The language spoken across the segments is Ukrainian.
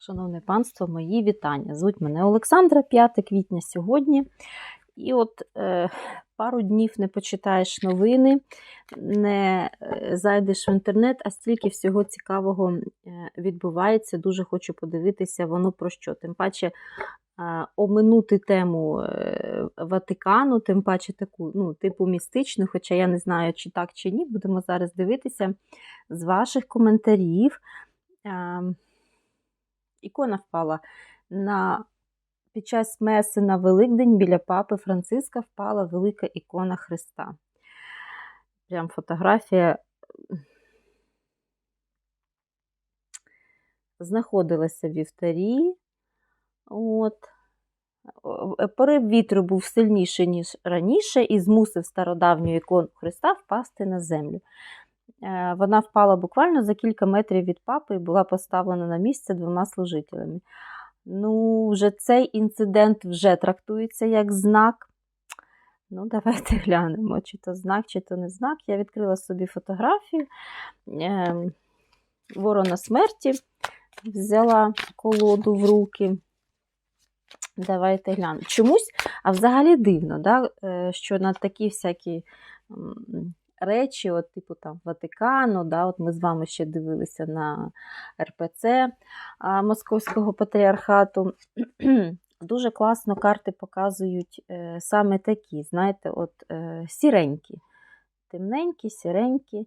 Шановне панство, мої вітання. Звуть мене Олександра, 5 квітня сьогодні. І от е, пару днів не почитаєш новини, не е, зайдеш в інтернет, а стільки всього цікавого е, відбувається. Дуже хочу подивитися, воно про що. Тим паче е, оминути тему Ватикану, тим паче таку, ну, типу містичну, хоча я не знаю, чи так, чи ні. Будемо зараз дивитися з ваших коментарів. Е, ікона впала на під час меси на Великдень біля папи Франциска впала велика ікона Христа. Прям фотографія знаходилася в вівтарі. От. Порив вітру був сильніший, ніж раніше, і змусив стародавню ікону Христа впасти на землю. Е, Вона впала буквально за кілька метрів від папи і була поставлена на місце двома служителями. Ну, вже цей інцидент вже трактується як знак. Ну, давайте глянемо, чи то знак, чи то не знак. Я відкрила собі фотографію е, Ворона смерті, взяла колоду в руки. Давайте глянемо. Чомусь, а взагалі дивно, да, е, що на такі всякі речі, от, типу там Ватикану, да, от ми з вами ще дивилися на РПЦ а, Московського патріархату. Дуже класно карти показують е, саме такі, знаєте, от е, сіренькі, темненькі, сіренькі.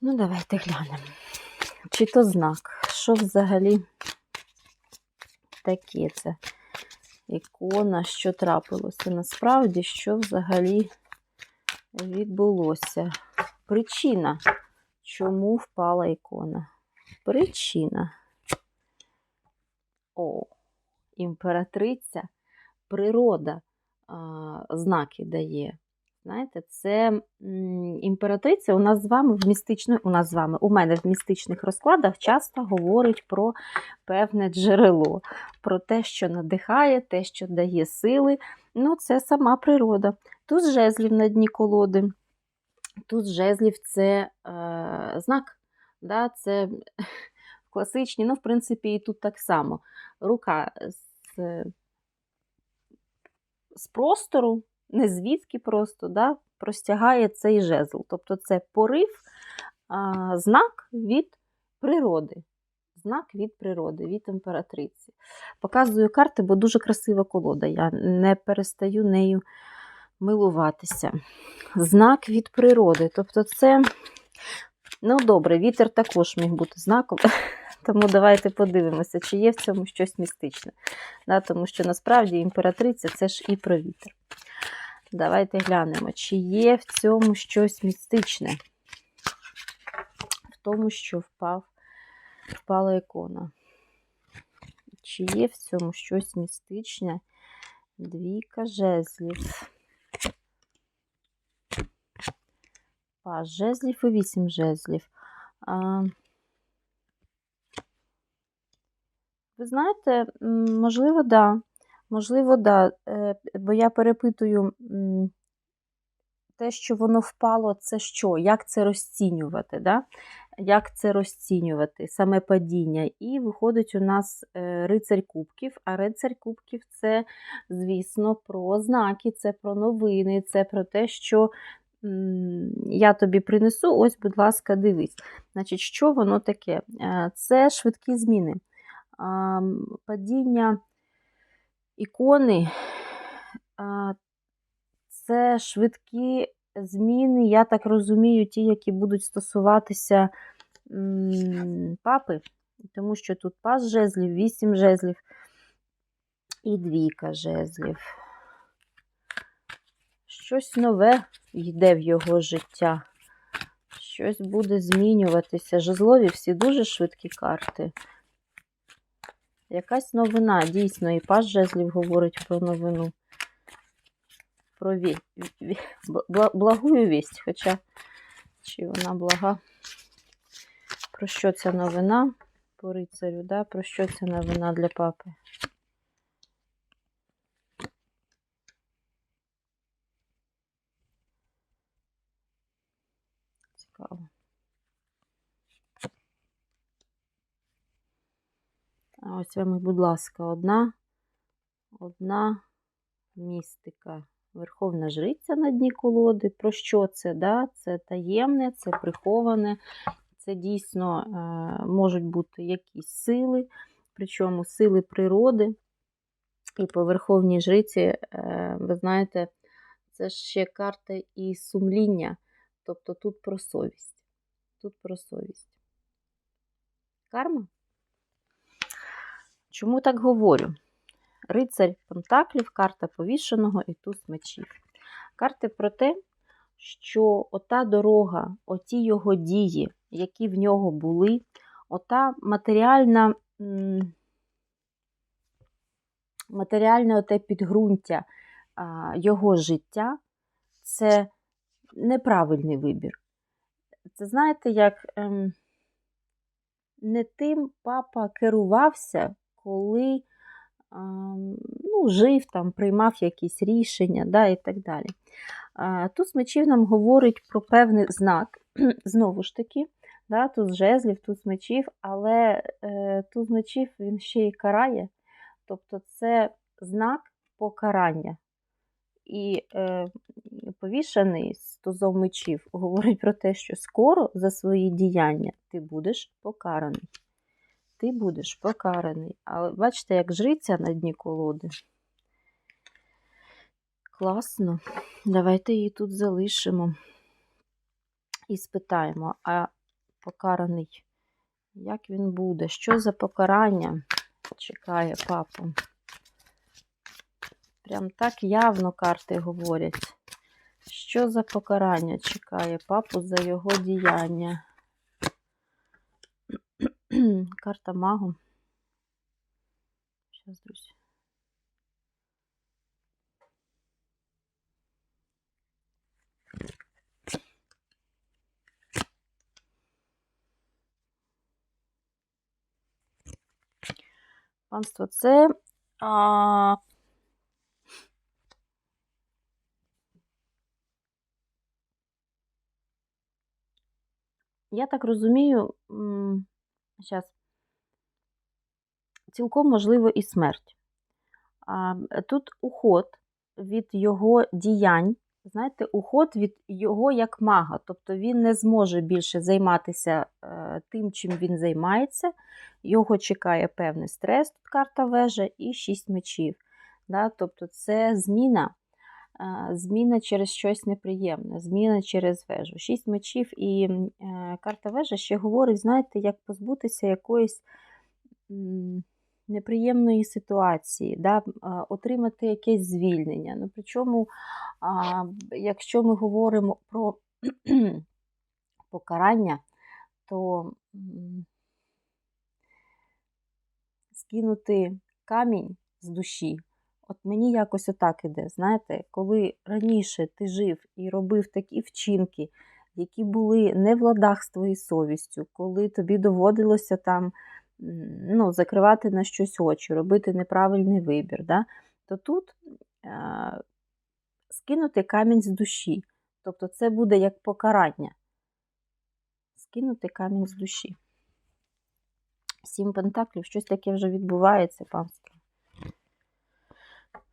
Ну, давайте глянемо. Чи то знак? Що взагалі таке це ікона, що трапилося? Насправді, що взагалі відбулося? Причина, чому впала ікона? Причина. О, імператриця, природа а, знаки дає. Знаєте, це імператриця у нас з вами в містичних, у нас з вами, у мене в містичних розкладах часто говорить про певне джерело, про те, що надихає, те, що дає сили. Ну, це сама природа. Тут жезлів на дні колоди. Тут жезлів це е, знак. Да, Це класичні, ну, в принципі, і тут так само. Рука з, з простору, не звідки просто, да, простягає цей жезл. Тобто це порив, а, знак від природи. Знак від природи, від імператриці. Показую карти, бо дуже красива колода. Я не перестаю нею милуватися. Знак від природи. Тобто, це, ну добре, вітер також міг бути знаком. Тому давайте подивимося, чи є в цьому щось містичне. Да, Тому що насправді імператриця це ж і про вітер. Давайте глянемо, чи є в цьому щось містичне. В тому, що впав, впала ікона. Чи є в цьому щось містичне? Двійка жезлів. Паж жезлів і вісім жезлів. А, Ви знаєте, можливо, да. Можливо, да. Бо я перепитую, те, що воно впало, це що? Як це розцінювати? Да? Як це розцінювати, саме падіння? І виходить у нас рицарь кубків, а рицарь кубків це, звісно, про знаки, це про новини, це про те, що я тобі принесу, ось, будь ласка, дивись. Значить, Що воно таке? Це швидкі зміни. Падіння ікони це швидкі зміни, я так розумію, ті, які будуть стосуватися папи, тому що тут пас жезлів, вісім жезлів і двійка жезлів. Щось нове йде в його життя. Щось буде змінюватися. Жезлові всі дуже швидкі карти. Якась новина, дійсно, і пас жезлів говорить про новину. Про ві... благую вість, хоча, чи вона блага. Про що ця новина? По рицарю, да? Про що ця новина для папи? Цікаво. Ось вам, будь ласка, одна, одна містика. Верховна жриця на дні колоди. Про що це? Да? Це таємне, це приховане, це дійсно е, можуть бути якісь сили, причому сили природи. І по Верховній жриці, е, ви знаєте, це ще карта і сумління. Тобто тут про совість. Тут про совість. Карма? Чому так говорю? Рицарь Пентаклів, карта повішеного і туз мечів. Карти про те, що ота дорога, оті його дії, які в нього були, ота матеріальна, матеріальне оте підґрунтя його життя це неправильний вибір. Це знаєте, як ем, не тим папа керувався, коли ем, ну, жив, там, приймав якісь рішення да, і так далі. А, Туз мечів нам говорить про певний знак, знову ж таки, да, туз жезлів, туз мечів, але е, туз мечів він ще й карає, тобто це знак покарання. І е, повішаний з тузом мечів говорить про те, що скоро за свої діяння ти будеш покараний. Ти будеш покараний. Але бачите, як жриця на дні колоди. Класно. Давайте її тут залишимо і спитаємо, а покараний, як він буде? Що за покарання чекає папу? Прям так явно карти говорять. Що за покарання чекає папу за його діяння? Карта магу. Зараз, друзі. Панство, це а, Я так розумію, зараз, цілком можливо і смерть. Тут уход від його діянь, знаєте, уход від його як мага. Тобто він не зможе більше займатися е, тим, чим він займається. Його чекає певний стрес, тут карта вежа і шість мечів. Тобто це зміна зміна через щось неприємне, зміна через вежу. Шість мечів і е, карта вежа ще говорить, знаєте, як позбутися якоїсь неприємної ситуації, да, отримати якесь звільнення. Ну, Причому, якщо ми говоримо про покарання, то скинути камінь з душі. От мені якось отак іде. Знаєте, коли раніше ти жив і робив такі вчинки, які були не в ладах з твоєю совістю, коли тобі доводилося там ну, закривати на щось очі, робити неправильний вибір, да? то тут е- скинути камінь з душі. Тобто це буде як покарання. Скинути камінь з душі. Сім пентаклів, щось таке вже відбувається, панство.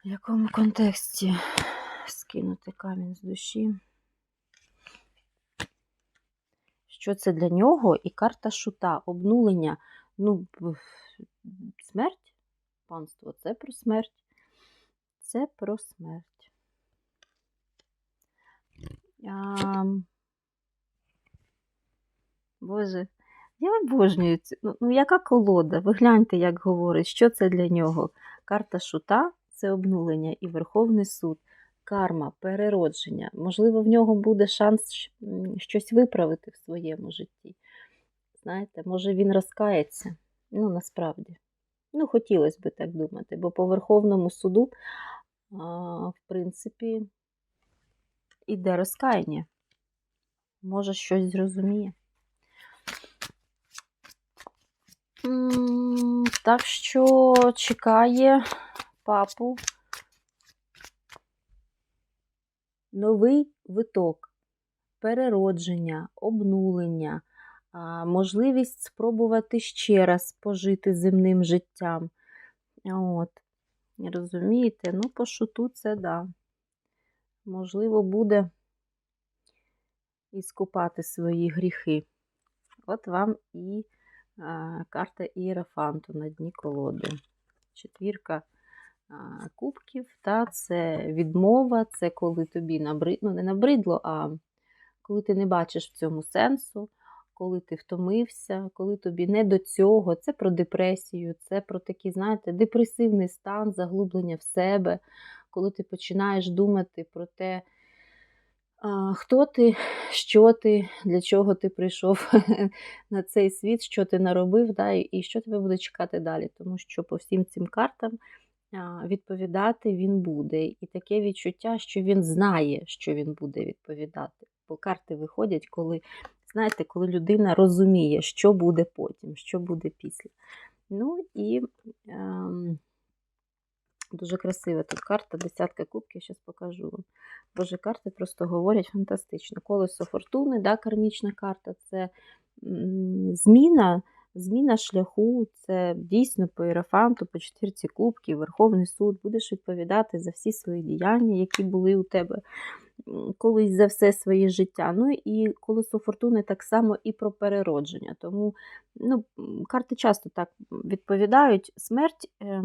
В якому контексті скинути камінь з душі? Що це для нього? І карта шута, обнулення. Ну, смерть, панство, це про смерть. Це про смерть. А... Боже, я обожнюю. Ну, ну, яка колода? Ви гляньте, як говорить, що це для нього? Карта шута це обнулення і Верховний суд, карма, переродження. Можливо, в нього буде шанс щось виправити в своєму житті. Знаєте, може він розкається. Ну, насправді. Ну, хотілося б так думати, бо по Верховному суду, в принципі, іде розкаяння. Може, щось зрозуміє. Так що чекає папу новий виток, переродження, обнулення, можливість спробувати ще раз пожити земним життям. От. Розумієте? Ну, по шуту це да. Можливо, буде іскупати свої гріхи. От вам і карта Іерафанту на дні колоди. Четвірка кубків, та це відмова, це коли тобі набридло, ну не набридло, а коли ти не бачиш в цьому сенсу, коли ти втомився, коли тобі не до цього, це про депресію, це про такий, знаєте, депресивний стан, заглублення в себе, коли ти починаєш думати про те, хто ти, що ти, для чого ти прийшов на цей світ, що ти наробив, да, і що тебе буде чекати далі. Тому що по всім цим картам відповідати він буде. І таке відчуття, що він знає, що він буде відповідати. Бо карти виходять, коли, знаєте, коли людина розуміє, що буде потім, що буде після. Ну і ем, дуже красива тут карта, десятка кубків, зараз покажу вам. Боже, карти просто говорять фантастично. Колесо фортуни, да, кармічна карта це зміна. Зміна шляху, це дійсно по іерафанту, по четвірці кубків, Верховний суд, будеш відповідати за всі свої діяння, які були у тебе колись за все своє життя. Ну і колесо фортуни так само і про переродження. Тому ну, карти часто так відповідають. Смерть е,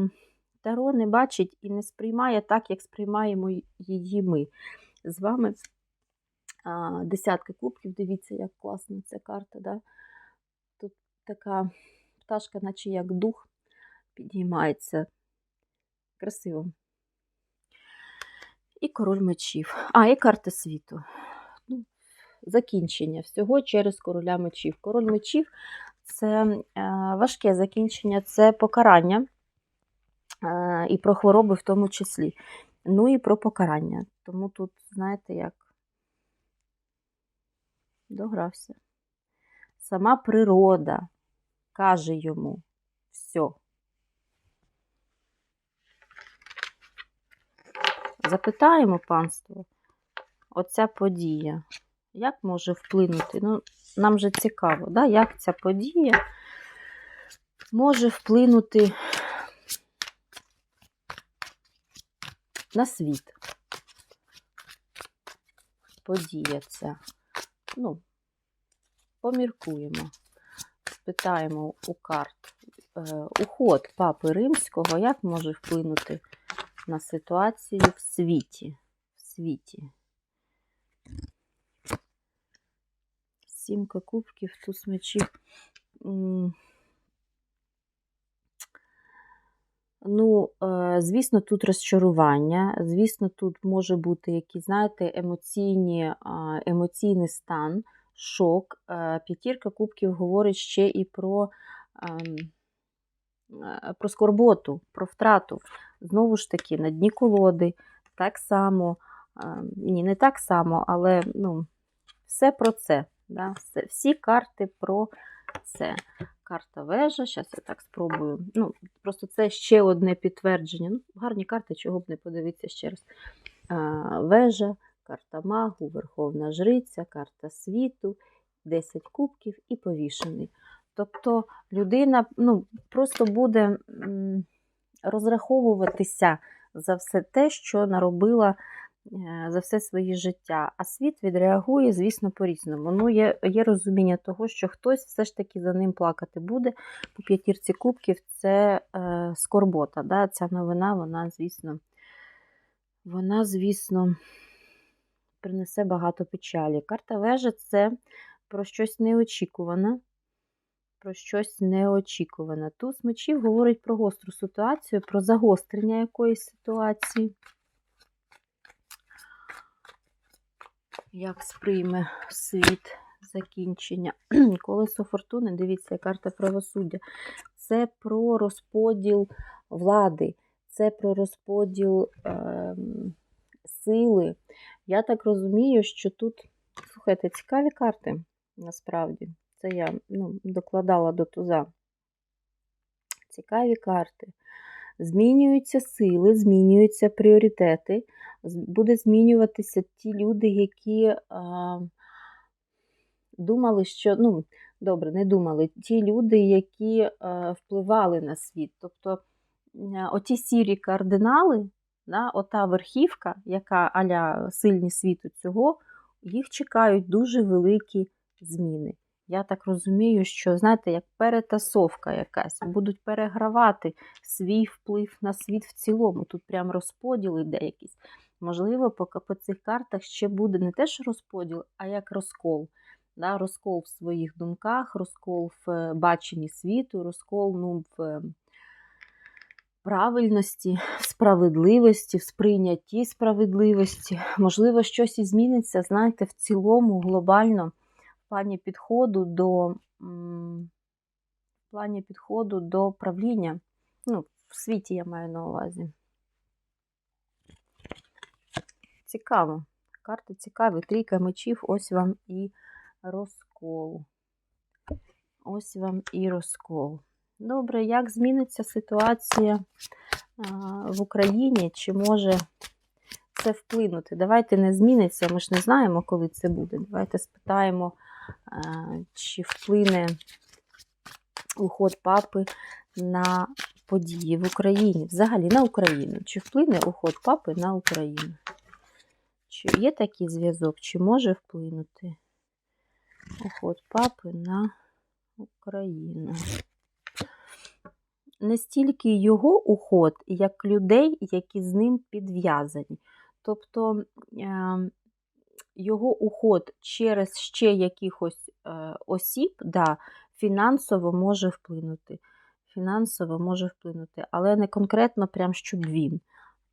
Таро не бачить і не сприймає так, як сприймаємо її ми. З вами десятки кубків. Дивіться, як класна ця карта. Да? Така пташка, наче як дух, підіймається. Красиво. І король мечів. А, і карта світу. Ну, Закінчення всього через короля мечів. Король мечів це е, важке закінчення, це покарання е, і про хвороби в тому числі. Ну і про покарання. Тому тут, знаєте, як догрався. Сама природа каже йому все. Запитаємо панство, оця подія, як може вплинути? Ну, Нам же цікаво, да? як ця подія може вплинути на світ. Подія ця. Ну, поміркуємо, спитаємо у карт е, уход папи римського, як може вплинути на ситуацію в світі. В світі. Сімка кубків, туз мечів. Ну, е, звісно, тут розчарування, звісно, тут може бути якийсь, знаєте, емоційні, емоційний стан, шок. Е, п'ятірка кубків говорить ще і про ем, е, про скорботу, про втрату. Знову ж таки, на дні колоди, так само, ні, не так само, але ну, все про це. Да? Всі карти про це. Карта вежа. Зараз я так спробую. Ну, Просто це ще одне підтвердження. Ну, Гарні карти, чого б не подивитися ще раз. А, Вежа, карта магу, Верховна Жриця, карта світу, 10 кубків і повішений. Тобто людина ну, просто буде розраховуватися за все те, що наробила Е, за все своє життя. А світ відреагує, звісно, по-різному. Ну, Є є розуміння того, що хтось все ж таки за ним плакати буде. По п'ятірці кубків це е, скорбота. Да? Ця новина, вона, звісно, вона, звісно, принесе багато печалі. Карта вежа це про щось неочікуване. Про щось неочікуване. Туз мечів говорить про гостру ситуацію, про загострення якоїсь ситуації. як сприйме світ закінчення. Колесо фортуни, дивіться, карта правосуддя. Це про розподіл влади, це про розподіл е, сили. Я так розумію, що тут, слухайте, цікаві карти, насправді. Це я ну, докладала до туза. Цікаві карти. Змінюються сили, змінюються пріоритети, буде змінюватися ті люди, які а, думали, що ну, добре, не думали, ті люди, які е, впливали на світ. Тобто е, оті сірі кардинали, да, ота верхівка, яка аля сильні світу цього, їх чекають дуже великі зміни. Я так розумію, що, знаєте, як перетасовка якась, будуть перегравати свій вплив на світ в цілому. Тут прям розподіл іде якийсь. Можливо, поки по цих картах ще буде не те, що розподіл, а як розкол. Да, розкол в своїх думках, розкол в е, баченні світу, розкол ну, в е, правильності, в справедливості, в сприйнятті справедливості. Можливо, щось і зміниться, знаєте, в цілому, глобально, в плані підходу до, в плані підходу до правління. Ну, в світі я маю на увазі. Цікаво. Карти цікаві. Трійка мечів, ось вам і розкол. Ось вам і розкол. Добре, як зміниться ситуація а, в Україні? Чи може це вплинути? Давайте не зміниться, ми ж не знаємо, коли це буде. Давайте спитаємо, а, чи вплине уход папи на події в Україні, взагалі на Україну. Чи вплине уход папи на Україну? Чи є такий зв'язок, чи може вплинути уход папи на Україну? Не стільки його уход, як людей, які з ним підв'язані. Тобто е, його уход через ще якихось е, осіб, да, фінансово може вплинути. Фінансово може вплинути, але не конкретно прям щоб він.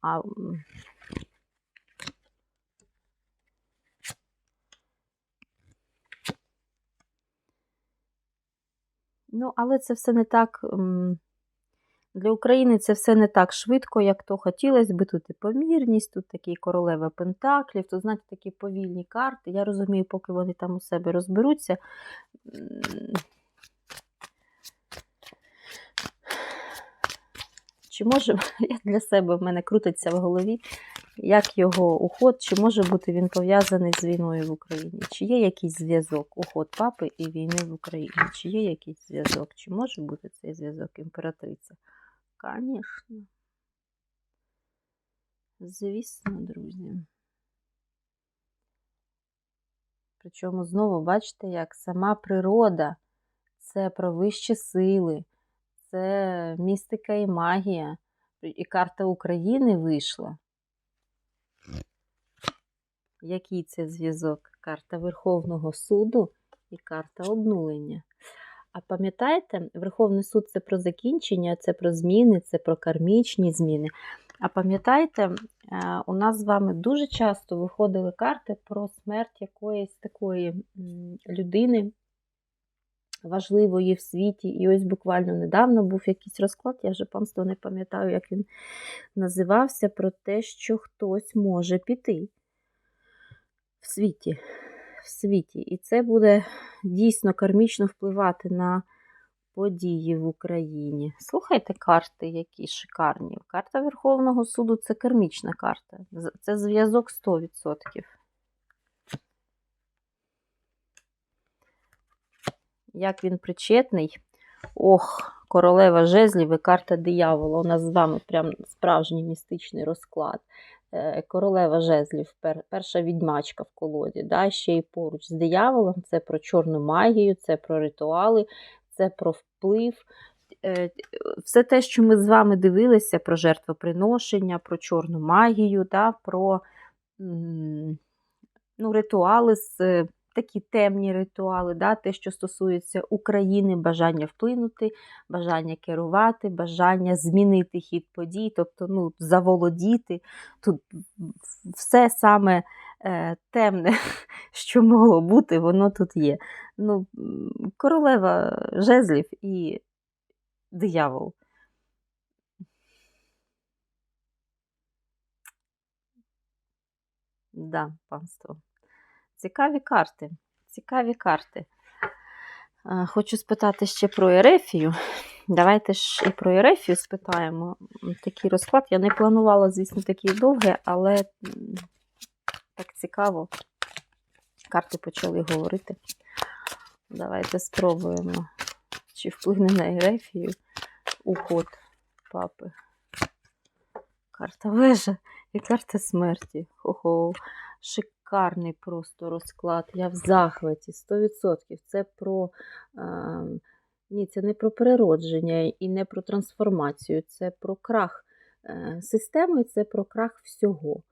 А Ну, але це все не так. Для України це все не так швидко, як то хотілося би. Тут і помірність, тут такі королева Пентаклів, тут, знаєте, такі повільні карти. Я розумію, поки вони там у себе розберуться. Чи може для себе в мене крутиться в голові, як його уход, чи може бути він пов'язаний з війною в Україні? Чи є якийсь зв'язок уход папи і війни в Україні? Чи є якийсь зв'язок? Чи може бути цей зв'язок імператриця? Звісно. Звісно, друзі. Причому знову бачите, як сама природа це про вищі сили, це містика і магія. І карта України вийшла. Який це зв'язок? Карта Верховного суду і карта обнулення. А пам'ятаєте, Верховний суд це про закінчення, це про зміни, це про кармічні зміни. А пам'ятаєте, е, у нас з вами дуже часто виходили карти про смерть якоїсь такої людини важливої в світі. І ось буквально недавно був якийсь розклад, я вже панство не пам'ятаю, як він називався, про те, що хтось може піти в світі. В світі. І це буде дійсно кармічно впливати на події в Україні. Слухайте карти, які шикарні. Карта Верховного суду це кармічна карта. Це зв'язок 100%. Як він причетний. Ох, королева жезлів і карта диявола. У нас з вами прям справжній містичний розклад. Е, Королева жезлів, перша відьмачка в колоді, да, ще й поруч з дияволом. Це про чорну магію, це про ритуали, це про вплив. Е, Все те, що ми з вами дивилися, про жертвоприношення, про чорну магію, да, про ну, ритуали, з- такі темні ритуали, да, те, що стосується України, бажання вплинути, бажання керувати, бажання змінити хід подій, тобто ну, заволодіти. Тут все саме е, темне, що могло бути, воно тут є. Ну, королева жезлів і диявол. Да, панство. Цікаві карти. Цікаві карти. Хочу спитати ще про Ерефію. Давайте ж і про Ерефію спитаємо. Такий розклад. Я не планувала, звісно, такий довгий, але так цікаво. Карти почали говорити. Давайте спробуємо, чи вплине на Ерефію уход папи. Карта вежа і карта смерті. Хо-хо. Шикарний просто розклад. Я в захваті 100%. Це про. Е, ні, це не про переродження і не про трансформацію, це про крах е, системи, це про крах всього.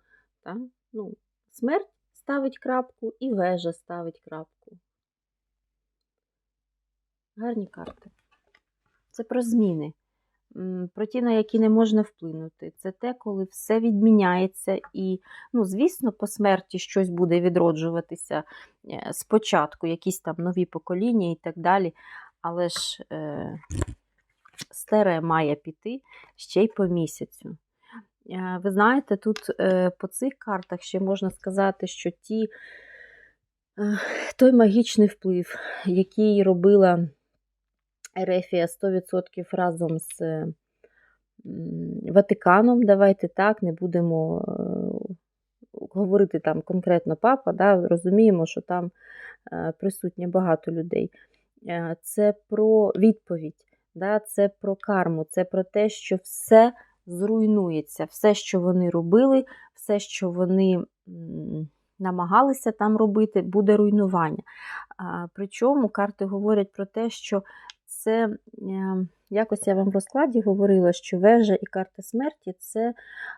Так? Ну, Смерть ставить крапку і вежа ставить крапку. Гарні карти. Це про зміни, про ті, на які не можна вплинути. Це те, коли все відміняється, і, ну, звісно, по смерті щось буде відроджуватися е, спочатку, якісь там нові покоління і так далі. Але ж е, старе має піти ще й по місяцю. Е, Ви знаєте, тут е, по цих картах ще можна сказати, що ті, е, той магічний вплив, який робила Ерефія 100% разом з Ватиканом, давайте так, не будемо е, говорити там конкретно папа, да, розуміємо, що там е, присутнє багато людей. Е, Це про відповідь, да, це про карму, це про те, що все зруйнується, все, що вони робили, все, що вони намагалися там робити, буде руйнування. Причому карти говорять про те, що це якось я вам в розкладі говорила, що вежа і карта смерті це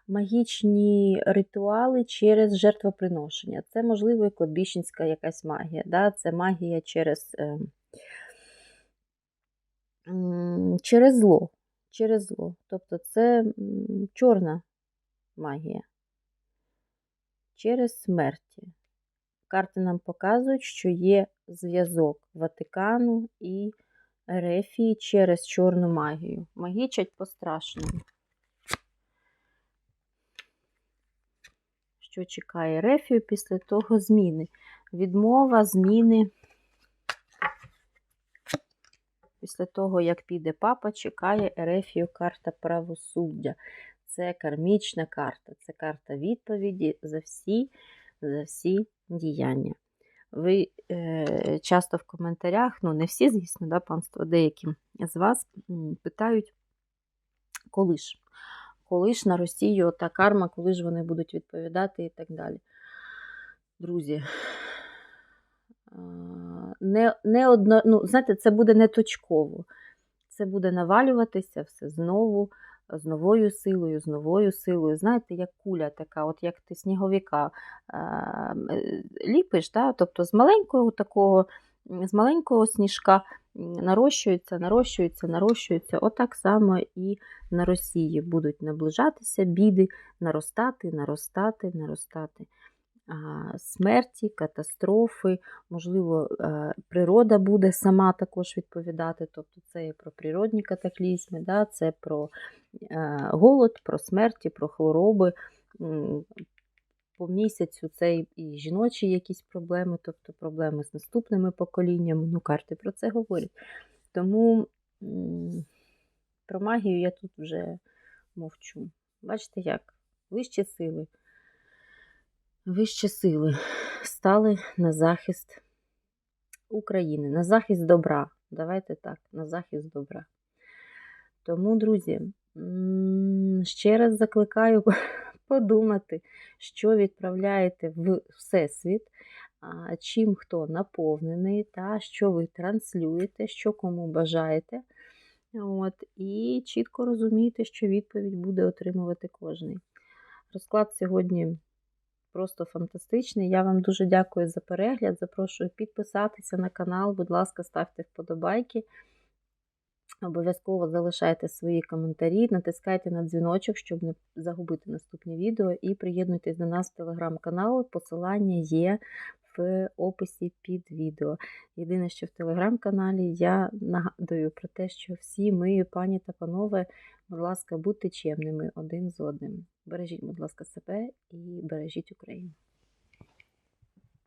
магічні ритуали через жертвоприношення. Це, можливо, і кладбищенська якась магія. Да? Це магія через, е, через зло. Через зло. Тобто це чорна магія. Через смерті. Карти нам показують, що є зв'язок Ватикану і Ерефії через чорну магію. Магічать по-страшному. Що чекає Ерефію після того зміни? Відмова, зміни. Після того, як піде папа, чекає Ерефію карта правосуддя. Це кармічна карта, це карта відповіді за всі, за всі діяння. Ви е, часто в коментарях, ну не всі, звісно, да, панство, деякі з вас питають, коли ж? Коли ж на Росію та карма, коли ж вони будуть відповідати і так далі. Друзі, не, не одно, ну, знаєте, це буде не точково. Це буде навалюватися все знову, з новою силою, з новою силою. Знаєте, як куля така, от як ти сніговика е, е, ліпиш, да? тобто з маленького такого, з маленького сніжка нарощується, нарощується, нарощується. Отак само і на Росії будуть наближатися біди, наростати, наростати, наростати. Смерті, катастрофи, можливо, е, природа буде сама також відповідати. Тобто це і про природні катаклізми, да? це про е, голод, про смерті, про хвороби. По місяцю це і жіночі якісь проблеми, тобто проблеми з наступними поколіннями. Ну, карти про це говорять. Тому про магію я тут вже мовчу. Бачите, як? Вищі сили. Вищі сили стали на захист України, на захист добра. Давайте так, на захист добра. Тому, друзі, ще раз закликаю подумати, що відправляєте в Всесвіт, чим хто наповнений, та що ви транслюєте, що кому бажаєте. От, і чітко розумієте, що відповідь буде отримувати кожний. Розклад сьогодні просто фантастичний. Я вам дуже дякую за перегляд. Запрошую підписатися на канал. Будь ласка, ставте вподобайки. Обов'язково залишайте свої коментарі, натискайте на дзвіночок, щоб не загубити наступні відео. І приєднуйтесь до нас в телеграм-канал. Посилання є в описі під відео. Єдине, що в телеграм-каналі я нагадую про те, що всі ми, пані та панове, будь ласка, будьте чемними один з одним. Бережіть, будь ласка, себе і бережіть Україну.